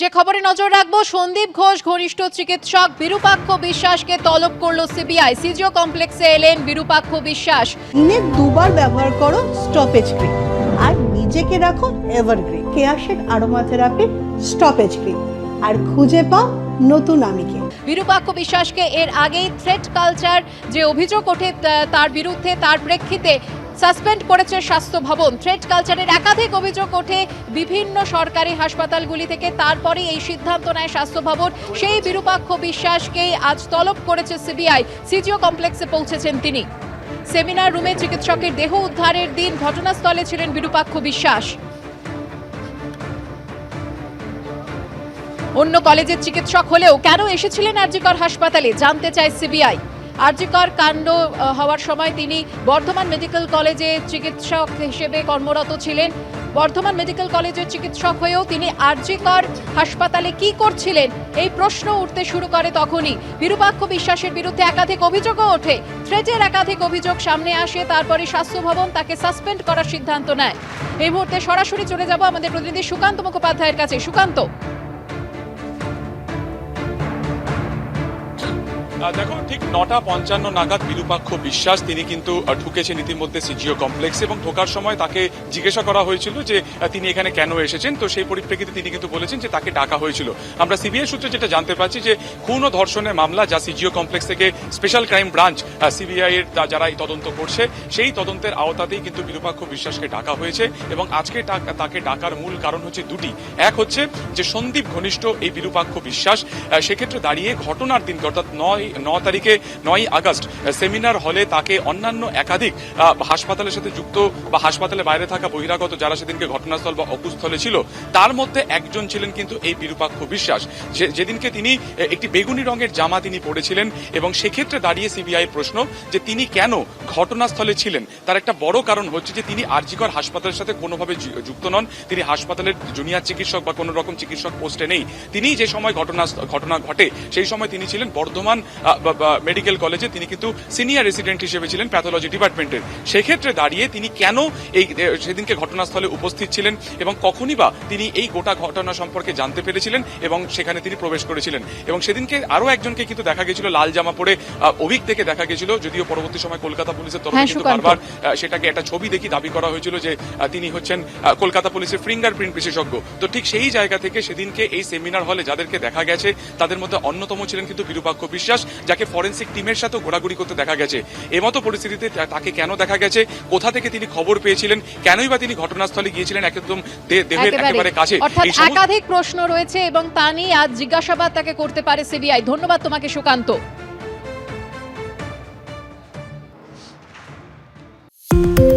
যে খবরে নজর রাখব সন্দীপ ঘোষ ঘনিষ্ঠ চিকিৎসক বিরূপাক্ষ বিশ্বাসকে তলব করল সিবিআই। সিজিও কমপ্লেক্সে এলেন বিরূপাক্ষ বিশ্বাস। দিনে দুবার ব্যবহার করো স্টপেজ ক্রিম আর নিজেকে রাখো এভারগ্রিন কেয়াশেক আরোমা থেরাপি স্টপেজ ক্রিম আর খুঁজে পাও নতুন আমিকে। বিরূপাক্ষ বিশ্বাসকে এর আগেই থ্রেট কালচার যে অভিযোগ ওঠে তার বিরুদ্ধে তার প্রেক্ষিতে সাসপেন্ড করেছে স্বাস্থ্য ভবন। থ্রেট কালচারের একাধিক অভিযোগ ওঠে বিভিন্ন সরকারি হাসপাতালগুলি থেকে। তারপরে এই সিদ্ধান্ত নেয় স্বাস্থ্য ভবন। সেই বিরূপাক্ষ বিশ্বাসকেই আজ তলব করেছে সিবিআই। সিজিও কমপ্লেক্সে পৌঁছেছেন তিনি। সেমিনার রুমে চিকিৎসকের দেহ উদ্ধারের দিন ঘটনাস্থলে ছিলেন বিরূপাক্ষ বিশ্বাস। অন্য কলেজের চিকিৎসক হলেও কেন এসেছিলেন আরজিকর হাসপাতালে জানতে চায় সিবিআই। আরজিকর কাণ্ড হওয়ার সময় তিনি বর্ধমান মেডিকেল কলেজে চিকিৎসক হিসেবে কর্মরত ছিলেন। বর্ধমান মেডিকেল কলেজের চিকিৎসক হয়েও তিনি আরজিকর হাসপাতালে কি করছিলেন, এই প্রশ্ন উঠতে শুরু করে তখনই। বিরূপাক্ষ বিশ্বাসের বিরুদ্ধে একাধিক অভিযোগও ওঠে। থ্রেটের একাধিক অভিযোগ সামনে আসে তারপরে স্বাস্থ্য ভবন তাকে সাসপেন্ড করার সিদ্ধান্ত নেয়। এই মুহূর্তে সরাসরি চলে যাব আমাদের প্রতিনিধি সুকান্ত মুখোপাধ্যায়ের কাছে। সুকান্ত। দেখো, ঠিক নটা পঞ্চান্ন নাগাদ বিরূপাক্ষ বিশ্বাস, তিনি কিন্তু ঢুকেছেন ইতিমধ্যে সিজিও কমপ্লেক্স এবং ঢোকার সময় তাকে জিজ্ঞাসা করা হয়েছিল যে তিনি এখানে কেন এসেছেন? তো সেই পরিপ্রেক্ষিতে তিনি কিন্তু বলেছেন যে, তাকে ডাকা হয়েছিল। আমরা সিবিআই সূত্রে যেটা জানতে পারছি যে, খুন ও ধর্ষণের মামলা যা সিজিও কমপ্লেক্স থেকে স্পেশাল ক্রাইম ব্রাঞ্চ সিবিআই এর যারা এই তদন্ত করছে, সেই তদন্তের আওতাতেই কিন্তু বিরূপাক্ষ বিশ্বাসকে ডাকা হয়েছে এবং আজকে তাকে ডাকার মূল কারণ হচ্ছে দুটি। এক হচ্ছে যে, সন্দীপ ঘনিষ্ঠ এই বিরূপাক্ষ বিশ্বাস সেক্ষেত্রে দাঁড়িয়ে ঘটনার দিন অর্থাৎ নয় ন তারিখে নয় আগস্ট সেমিনার হলে তাকে অন্যান্য একাধিক হাসপাতালের সাথে যুক্ত বা হাসপাতালের বাইরে থাকা বহিরাগত যারা সেদিনকে ঘটনাস্থল বা অকুস্থলে ছিল, তার মধ্যে একজন ছিলেন কিন্তু এই বিরূপাক্ষ বিশ্বাস। যেদিনকে তিনি একটি বেগুনি রঙের জামা তিনি পরেছিলেন এবং সেক্ষেত্রে দাঁড়িয়ে সিবিআই প্রশ্ন যে তিনি কেন ঘটনাস্থলে ছিলেন। তার একটা বড় কারণ হচ্ছে যে তিনি আরজিকর হাসপাতালের সাথে কোনোভাবে যুক্ত নন। তিনি হাসপাতালের জুনিয়র চিকিৎসক বা কোনো রকম চিকিৎসক পোস্টে নেই। তিনি যে সময় ঘটনা ঘটনা ঘটে, সেই সময় তিনি ছিলেন বর্ধমান মেডিকেল কলেজে। তিনি কিন্তু সিনিয়র রেসিডেন্ট হিসেবে ছিলেন প্যাথোলজি ডিপার্টমেন্টের। সেক্ষেত্রে দাঁড়িয়ে তিনি কেন এই সেদিনকে ঘটনাস্থলে উপস্থিত ছিলেন এবং কখনই বা তিনি এই গোটা ঘটনা সম্পর্কে জানতে পেরেছিলেন এবং সেখানে তিনি প্রবেশ করেছিলেন। এবং সেদিনকে আরও একজনকে কিন্তু দেখা গেছিল লাল জামা পরে। অভিক থেকে দেখা গেছিল, যদিও পরবর্তী সময় কলকাতা পুলিশের তরফে হ্যাঁ, কিন্তু বারবার সেটাকে একটা ছবি দেখি দাবি করা হয়েছিল যে তিনি হচ্ছেন কলকাতা পুলিশের ফিঙ্গারপ্রিন্ট বিশেষজ্ঞ। তো ঠিক সেই জায়গা থেকে সেদিনকে এই সেমিনার হলে যাদেরকে দেখা গেছে তাদের মধ্যে অন্যতম ছিলেন কিন্তু বিরূপাক্ষ বিশ্বাস যাকে ফরেন্সিক টিমের সাথে ঘোরাঘুরি করতে দেখা গেছে। এমতো পরিস্থিতিতে তাকে কেন দেখা গেছে কোথা থেকে তিনি খবর পেয়েছিলেন কেনই বা তিনি ঘটনাস্থলে গিয়েছিলেন একদম দে- দেহের একেবারে কাছে। একাধিক প্রশ্ন রয়েছে এবং তা নিয়ে আজ জিজ্ঞাসাবাদ তাকে করতে পারে সিবিআই। ধন্যবাদ তোমাকে সুকান্ত। Thank you.